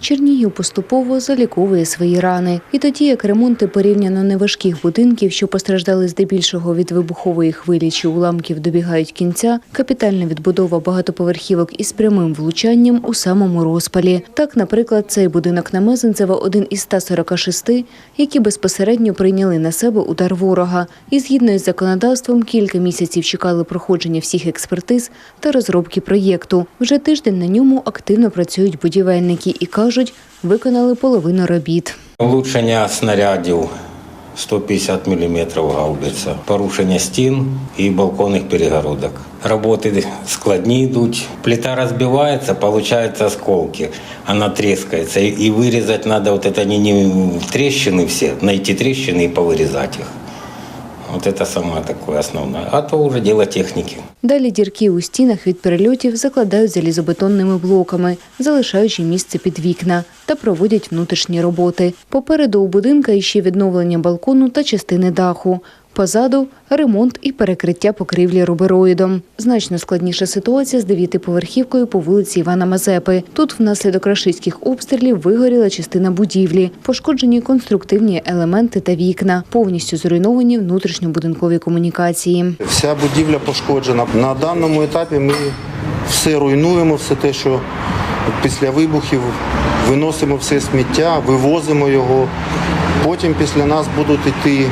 Чернігів поступово заліковує свої рани. І тоді, як ремонти порівняно неважких будинків, що постраждали здебільшого від вибухової хвилі чи уламків, добігають кінця, капітальна відбудова багатоповерхівок із прямим влучанням у самому розпалі. Так, наприклад, цей будинок на Мезенцева – один із 146, які безпосередньо прийняли на себе удар ворога. І згідно із законодавством, кілька місяців чекали проходження всіх експертиз та розробки проєкту. Вже тиждень на ньому активно працюють будівельники і кажуть, виконали половину робіт. Влучення снарядів 150 мм гаубиця, порушення стін і балконних перегородок. Роботи складні йдуть. Плита розбивається, виходить осколки. Вона тріскається. І вирізати треба это не, не тріщини всі, знайти тріщини і повирізати їх. Вот це саме таке основне. А то вже діло техніки. Далі дірки у стінах від перельотів закладають залізобетонними блоками, залишаючи місце під вікна та проводять внутрішні роботи. Попереду у будинка іще відновлення балкону та частини даху. Позаду ремонт і перекриття покрівлі рубероїдом. Значно складніша ситуація з дев'ятиповерхівкою по вулиці Івана Мазепи. Тут внаслідок рашистських обстрілів вигоріла частина будівлі, пошкоджені конструктивні елементи та вікна, повністю зруйновані внутрішньобудинкові комунікації. Вся будівля пошкоджена. На даному етапі ми все руйнуємо, все те, що після вибухів виносимо все сміття, вивозимо його. Потім після нас будуть йти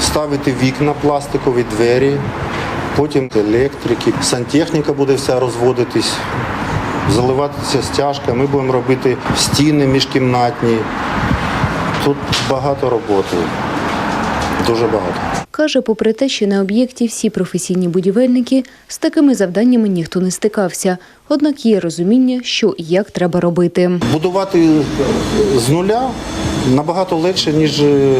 ставити вікна, пластикові двері, потім електрики, сантехніка буде вся розводитись, заливатися стяжка. Ми будемо робити стіни міжкімнатні. Тут багато роботи, дуже багато. Каже, попри те, що на об'єкті всі професійні будівельники, з такими завданнями ніхто не стикався. Однак є розуміння, що і як треба робити. Будувати з нуля набагато легше, ніж е,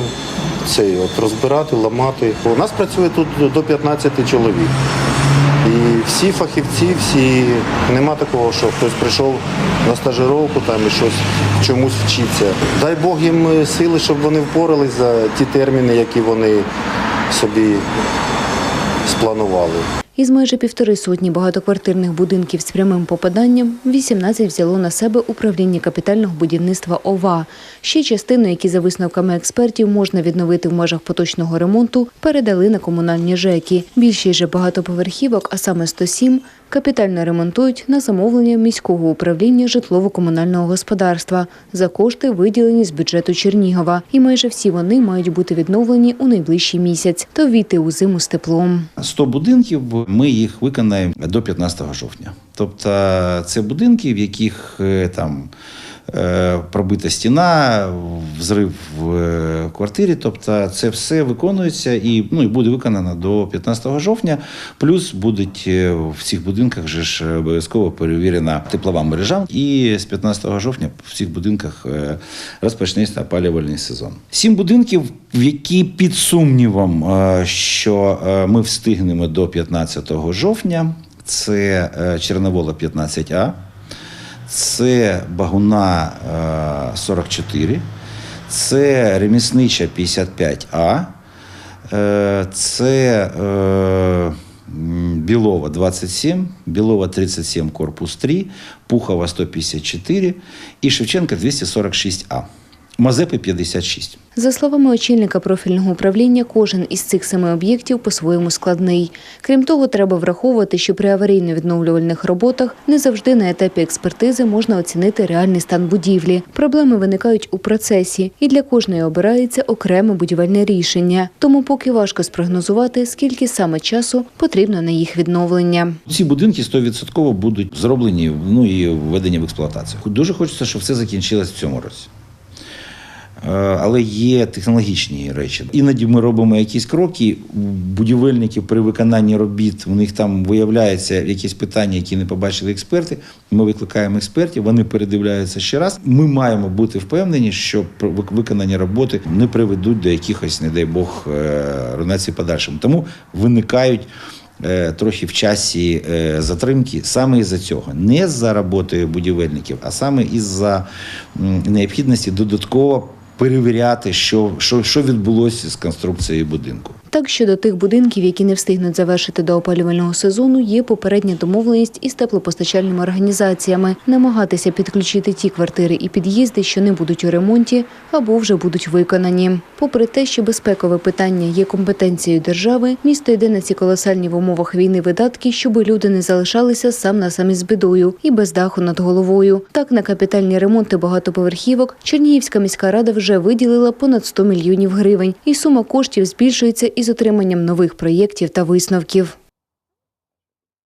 цей, от, розбирати, ламати. У нас працює тут до 15 чоловік. І всі фахівці, всі нема такого, що хтось прийшов на стажировку там і щось чомусь вчиться. Дай Бог їм е, сили, щоб вони впорались за ті терміни, які вони собі спланували. Із майже півтори сотні багатоквартирних будинків з прямим попаданням 18 взяло на себе управління капітального будівництва ОВА. Ще частину, які за висновками експертів можна відновити в межах поточного ремонту, передали на комунальні ЖЕКи. Більшість же багатоповерхівок, а саме 107, капітально ремонтують на замовлення міського управління житлово-комунального господарства за кошти, виділені з бюджету Чернігова. І майже всі вони мають бути відновлені у найближчий місяць та ввійти у зиму з теплом. 100 будинків ми їх виконаємо до 15 жовтня. Тобто це будинки, в яких е, там пробита стіна, взрив в е, квартирі. Тобто це все виконується і, ну, і буде виконано до 15 жовтня. Плюс будуть е, в цих будинках же ж обов'язково перевірена теплова мережа. І з 15 жовтня в цих будинках е, розпочнеться опалювальний сезон. Сім будинків, в які під сумнівом, е, що е, ми встигнемо до 15 жовтня. Це е, Черновола 15А, це Багуна е, 44, це Реміснича 55А, е, це е, Білова 27, Білова 37, корпус 3, Пухова 154 і Шевченка 246А. Мазепи 56. За словами очільника профільного управління, кожен із цих семи об'єктів по-своєму складний. Крім того, треба враховувати, що при аварійно-відновлювальних роботах не завжди на етапі експертизи можна оцінити реальний стан будівлі. Проблеми виникають у процесі, і для кожної обирається окреме будівельне рішення. Тому поки важко спрогнозувати, скільки саме часу потрібно на їх відновлення. Ці будинки 100% будуть зроблені ну і введені в експлуатацію. Дуже хочеться, щоб все закінчилось в цьому році. Е, Але є технологічні речі. Іноді ми робимо якісь кроки. Будівельників при виконанні робіт у них там виявляються якісь питання, які не побачили експерти. Ми викликаємо експертів, вони передивляються ще раз. Ми маємо бути впевнені, що вик- виконані роботи не приведуть до якихось, не дай Бог, е, руйнацій подальшому. Тому виникають е, трохи в часі затримки саме із-за цього. Не за роботою будівельників, а саме із-за необхідності додатково перевіряти, що, що, що відбулося з конструкцією будинку. Так щодо тих будинків, які не встигнуть завершити до опалювального сезону, є попередня домовленість із теплопостачальними організаціями намагатися підключити ті квартири і під'їзди, що не будуть у ремонті або вже будуть виконані. Попри те, що безпекове питання є компетенцією держави, місто йде на ці колосальні в умовах війни видатки, щоб люди не залишалися сам на самі з бідою і без даху над головою. Так на капітальні ремонти багатоповерхівок Чернігівська міська рада вже виділила понад 100 мільйонів гривень, і сума коштів збільшується із отриманням нових проєктів та висновків.